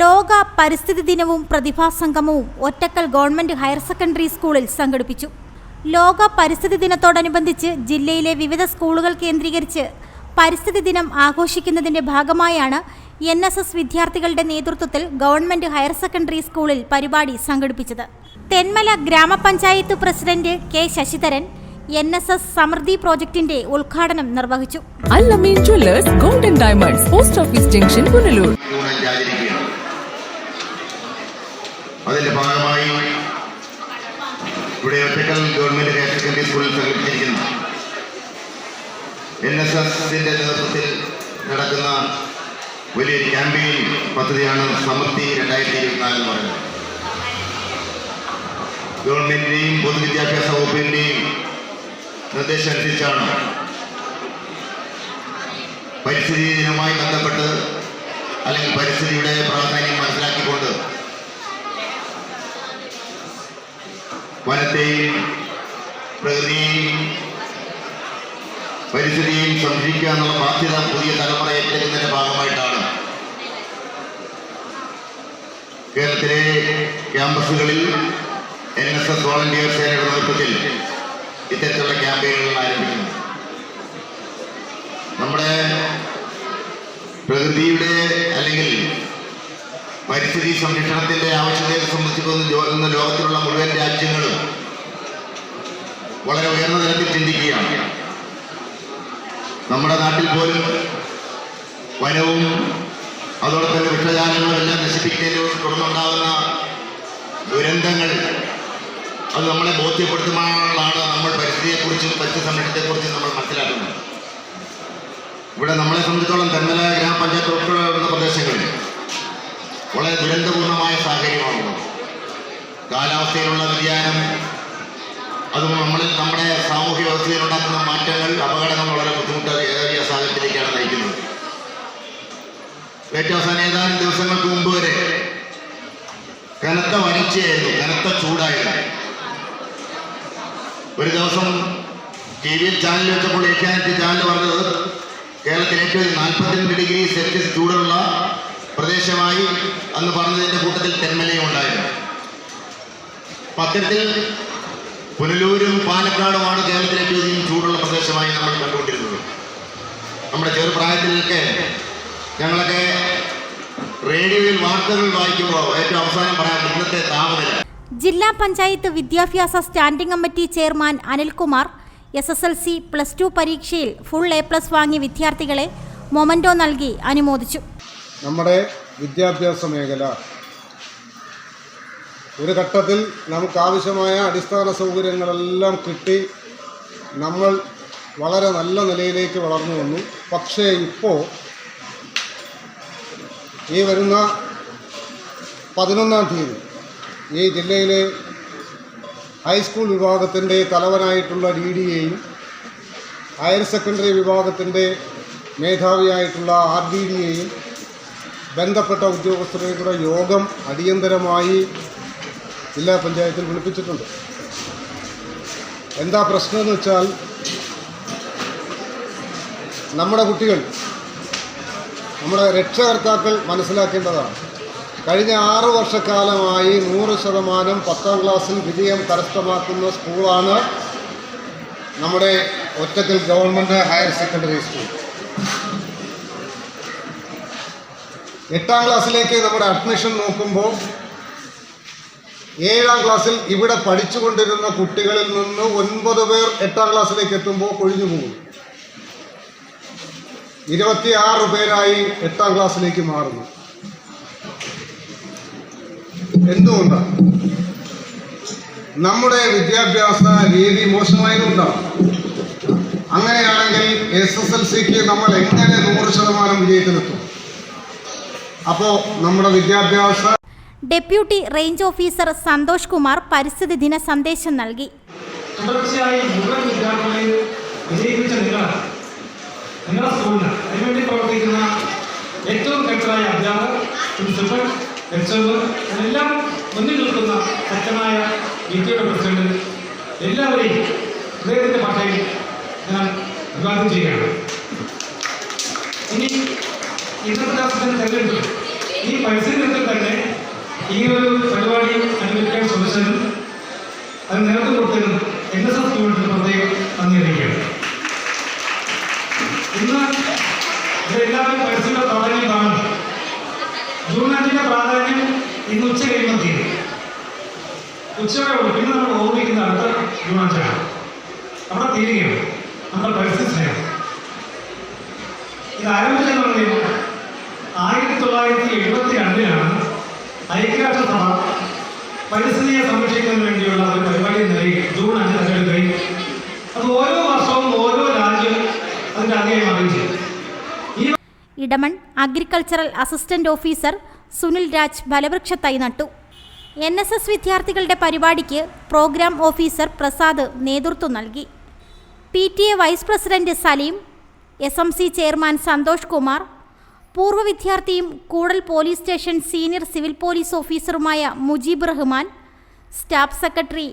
ലോക പരിസ്ഥിതി ദിനവും പ്രതിഭാ സംഗമവും ഒറ്റക്കൽ ഗവൺമെന്റ് ഹയർ സെക്കൻഡറി സ്കൂളിൽ സംഘടിപ്പിച്ചു. ലോക പരിസ്ഥിതി ദിനത്തോടനുബന്ധിച്ച് ജില്ലയിലെ വിവിധ സ്കൂളുകൾ കേന്ദ്രീകരിച്ച് പരിസ്ഥിതി ദിനം ആഘോഷിക്കുന്നതിന്റെ ഭാഗമായാണ് എൻ എസ് എസ് വിദ്യാർത്ഥികളുടെ നേതൃത്വത്തിൽ ഗവൺമെന്റ് ഹയർ സെക്കൻഡറി സ്കൂളിൽ പരിപാടി സംഘടിപ്പിച്ചത്. തെന്മല ഗ്രാമപഞ്ചായത്ത് president K Sasidharan N S S Samruddhi പ്രോജക്ടിന്റെ ഉദ്ഘാടനം നിർവഹിച്ചു. Al Ameen jewellers golden diamonds post office junction Punalur. അതിന്റെ ഭാഗമായി ഇവിടെ ഒറ്റക്കൽ ഗവൺമെന്റ് ഹയർ സെക്കൻഡറി സ്കൂളിൽ സംഘടിപ്പിച്ചിരിക്കുന്ന. എൻ എസ് എസിന്റെ നേതൃത്വത്തിൽ നടക്കുന്ന വലിയൊരു ക്യാമ്പയിൻ പദ്ധതിയാണ് സമൃദ്ധി രണ്ടായിരത്തി ഇരുപത്തിനാല് എന്ന് പറയുന്നത്. ഗവൺമെന്റിന്റെയും പൊതുവിദ്യാഭ്യാസ വകുപ്പിന്റെയും നിർദ്ദേശം അനുസരിച്ചാണ് പരിസ്ഥിതി ദിനവുമായി ബന്ധപ്പെട്ട് അല്ലെങ്കിൽ പരിസ്ഥിതിയുടെ പ്രാധാന്യം മനസ്സിലാക്കിക്കൊണ്ട് വനത്തെയും പ്രകൃതിയെയും പരിസ്ഥിതിയെയും സംരക്ഷിക്കുക എന്നുള്ള ബാധ്യത പുതിയ തലമുറ ഏറ്റെടുക്കുന്നതിന്റെ ഭാഗമായിട്ടാണ്. കേരളത്തിലെ ക്യാമ്പസുകളിൽ എൻ എസ് എസ് വോളണ്ടിയർ സേനയുടെ നേതൃത്വത്തിൽ ഇത്തരത്തിലുള്ള ക്യാമ്പയിനുകൾ ആരംഭിക്കുന്നു. നമ്മുടെ പ്രകൃതിയുടെ പരിസ്ഥിതി സംരക്ഷണത്തിന്റെ ആവശ്യകതയെ സംബന്ധിച്ച് ലോ- ഇന്ന് ലോകത്തിലുള്ള മുഴുവൻ രാജ്യങ്ങളും വളരെ ഉയർന്ന തലത്തിൽ ചിന്തിക്കുകയാണ്. നമ്മുടെ നാട്ടിൽ പോലും വനവും അതോടൊപ്പം തന്നെ വൃക്ഷജാലങ്ങളും എല്ലാം നശിപ്പിക്കുന്നതിന് തുടർന്നുണ്ടാകുന്ന ദുരന്തങ്ങൾ അത് നമ്മളെ ബോധ്യപ്പെടുത്തുമ്പോഴാണ് നമ്മൾ പരിസ്ഥിതിയെക്കുറിച്ചും പരിസ്ഥിതി സംരക്ഷണത്തെക്കുറിച്ചും നമ്മൾ മനസ്സിലാക്കുന്നത്. ഇവിടെ നമ്മളെ സംബന്ധിച്ചോളം തെന്മല ഗ്രാമപഞ്ചായത്ത് ഉൾപ്പെടെയുള്ള പ്രദേശങ്ങളിൽ വളരെ ദുരന്തപൂർണമായ സാഹചര്യമാണുള്ളത് കാലാവസ്ഥയിലുള്ള വ്യതിയാനം അത് നമ്മളിൽ നമ്മുടെ സാമൂഹ്യ വ്യവസ്ഥയിൽ ഉണ്ടാക്കുന്ന മാറ്റങ്ങൾ അപകടങ്ങൾ വളരെ ബുദ്ധിമുട്ടേറിയ സാഹചര്യത്തിലേക്കാണ് നയിക്കുന്നത്. ഏറ്റവും അവസാനം ഏതാനും ദിവസങ്ങൾക്ക് മുമ്പ് വരെ കനത്ത വരൾച്ചയായിരുന്നു കനത്ത ചൂടായിരുന്നു. ഒരു ദിവസം ടി വിയിൽ ചാനൽ വെച്ചപ്പോൾ ഏഷ്യാനെറ്റ് ചാനൽ പറഞ്ഞത് കേരളത്തിൽ ഏറ്റവും നാൽപ്പത്തിരണ്ട് ഡിഗ്രി സെൽഷ്യസ് ചൂടുള്ള പ്രദേശമായി അന്ന് പറഞ്ഞതിന്റെ കൂട്ടത്തിൽ തെന്മലയും ഉണ്ടായിരുന്നു. പത്തനത്തിൽ പുനലൂരും പാലക്കാടുമാണ് കേരളത്തിലെ ഏറ്റവും ചൂടുള്ള പ്രദേശമായി നമ്മൾ കണ്ടുകൊണ്ടിരുന്നത്. നമ്മുടെ ചെറുപ്രായത്തിലൊക്കെ ഞങ്ങളൊക്കെ റേഡിയോയിൽ വാർത്തകൾ വായിക്കുമ്പോൾ ഏറ്റവും അവസാനം പറയാം ഇന്നത്തെ താപനില. ജില്ലാ പഞ്ചായത്ത് വിദ്യാഭ്യാസ standing committee chairman Anilkumar S S L C plus two പരീക്ഷയിൽ ഫുൾ എ പ്ലസ് വാങ്ങിയ വിദ്യാർത്ഥികളെ മൊമന്റോ നൽകി അനുമോദിച്ചു. നമ്മുടെ വിദ്യാഭ്യാസ മേഖല. ഒരു ഘട്ടത്തിൽ നമുക്കാവശ്യമായ അടിസ്ഥാന സൗകര്യങ്ങളെല്ലാം കിട്ടി നമ്മൾ വളരെ നല്ല നിലയിലേക്ക് വളർന്നു വന്നു. പക്ഷേ ഇപ്പോൾ ഈ വരുന്ന പതിനൊന്നാം തീയതി ഈ ജില്ലയിലെ ഹൈസ്കൂൾ വിഭാഗത്തിന്റെ തലവനായിട്ടുള്ള ഡി ഡിയെയും ഹയർ സെക്കൻഡറി വിഭാഗത്തിന്റെ മേധാവിയായിട്ടുള്ള ആർ ഡി ഡിയെയും ബന്ധപ്പെട്ട ഉദ്യോഗസ്ഥരെ കൂടെ യോഗം അടിയന്തരമായി ജില്ലാ പഞ്ചായത്തിൽ വിളിപ്പിച്ചിട്ടുണ്ട്. എന്താ പ്രശ്നമെന്ന് വെച്ചാൽ നമ്മുടെ കുട്ടികൾ നമ്മുടെ രക്ഷകർത്താക്കൾ മനസ്സിലാക്കേണ്ടതാണ്. കഴിഞ്ഞ ആറു വർഷക്കാലമായി നൂറ് ശതമാനം പത്താം ക്ലാസ്സിൽ വിജയം കരസ്ഥമാക്കുന്ന സ്കൂളാണ് നമ്മുടെ Ottakkal government higher secondary school. എട്ടാം ക്ലാസ്സിലേക്ക് നമ്മുടെ അഡ്മിഷൻ നോക്കുമ്പോൾ ഏഴാം ക്ലാസ്സിൽ ഇവിടെ പഠിച്ചുകൊണ്ടിരുന്ന കുട്ടികളിൽ നിന്ന് ഒൻപത് പേർ എട്ടാം ക്ലാസ്സിലേക്ക് എത്തുമ്പോൾ കൊഴിഞ്ഞു പോകും. ഇരുപത്തിയാറ് പേരായി എട്ടാം ക്ലാസ്സിലേക്ക് മാറുന്നു. എന്തുകൊണ്ടാണ്? നമ്മുടെ വിദ്യാഭ്യാസ രീതി മോശമായതുകൊണ്ടാണ്. അങ്ങനെയാണെങ്കിൽ എസ് എസ് എൽ സിക്ക് നമ്മൾ എങ്ങനെ നൂറ് ശതമാനം വിജയത്തിലെത്തും അപ്പോൾ നമ്മുടെ വിദ്യാഭ്യാസ deputy range officer Santhosh Kumar പരിസ്ഥിതി ദിന സന്ദേശം നൽകി. തുടർച്ചയായി മുഴുവൻ വിദ്യാർത്ഥികളെയും വിജയിപ്പിച്ച നിങ്ങളാണ് നിങ്ങളുടെ സ്കൂളിന് അതിനുവേണ്ടി പ്രവർത്തിക്കുന്ന ഏറ്റവും കരുത്തരായ അധ്യാപകർ പ്രിൻസിപ്പൽ എല്ലാം മുന്നിൽ നിൽക്കുന്ന ശക്തനായ വി പ്രസിഡന്റ് എല്ലാവരെയും ഹൃദയത്തിന്റെ ഭാഷയിൽ ഞാൻ അഭിവാദ്യം ചെയ്യുകയാണ്. ഇനി ഇന്നത്തെ ഈ പരിസരത്തിൽ തന്നെ ഈ ഒരു പരിപാടി അനുവദിക്കാൻ ശ്രമിച്ചതിനും അത് നേതൃത്വം കൊടുത്തതിനും എൻ എസ് എസ് യൂണിറ്റിന് പ്രത്യേകം നന്ദി അറിയിക്കുകയാണ് ഇന്ന് ഇതെല്ലാവരും പരിസ്ഥിതിയുടെ പ്രാധാന്യം കാണുന്നു ജൂൺ അഞ്ചിന്റെ പ്രാധാന്യം ഇന്ന് ഉച്ച കഴിയുമ്പോൾ തീരും. ഉച്ചയോടെ പിന്നെ നമ്മൾ ഓർമ്മിക്കുന്ന അടുത്ത ജൂൺ അവിടെ തീരുകയാണ്. നമ്മുടെ പരിസ്ഥിതി ഐക്യരാഷ്ട്രസഭ പരിസ്ഥിതിയെ സംരക്ഷിക്കുന്നതിന് വേണ്ടിയുള്ള ഒരു പരിപാടി എന്ന നിലയിൽ ജൂൺ അഞ്ച് തെരഞ്ഞെടുക്കുകയും അത് ഓരോ വർഷവും ഓരോ രാജ്യം അതിന്റെ അറിയിച്ചു ഈ Edamon agricultural assistant officer Sunil Raj ഫലവൃക്ഷത്തൈ നട്ടു. എൻ എസ് എസ് വിദ്യാർത്ഥികളുടെ പരിപാടിക്ക് പ്രോഗ്രാം ഓഫീസർ പ്രസാദ് നേതൃത്വം നൽകി. P T A vice president Saleem S M C chairman Santhosh Kumar പൂർവ വിദ്യാർത്ഥിയും Koodal police station senior civil police ഓഫീസറുമായ Mujeeb Rahman staff secretary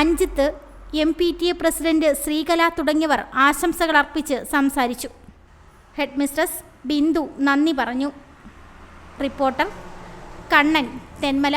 Anjith M P T A president Sreekala തുടങ്ങിയവർ ആശംസകൾ അർപ്പിച്ച് സംസാരിച്ചു. Head mistress Bindu നന്ദി പറഞ്ഞു. Reporter Kannan Thenmala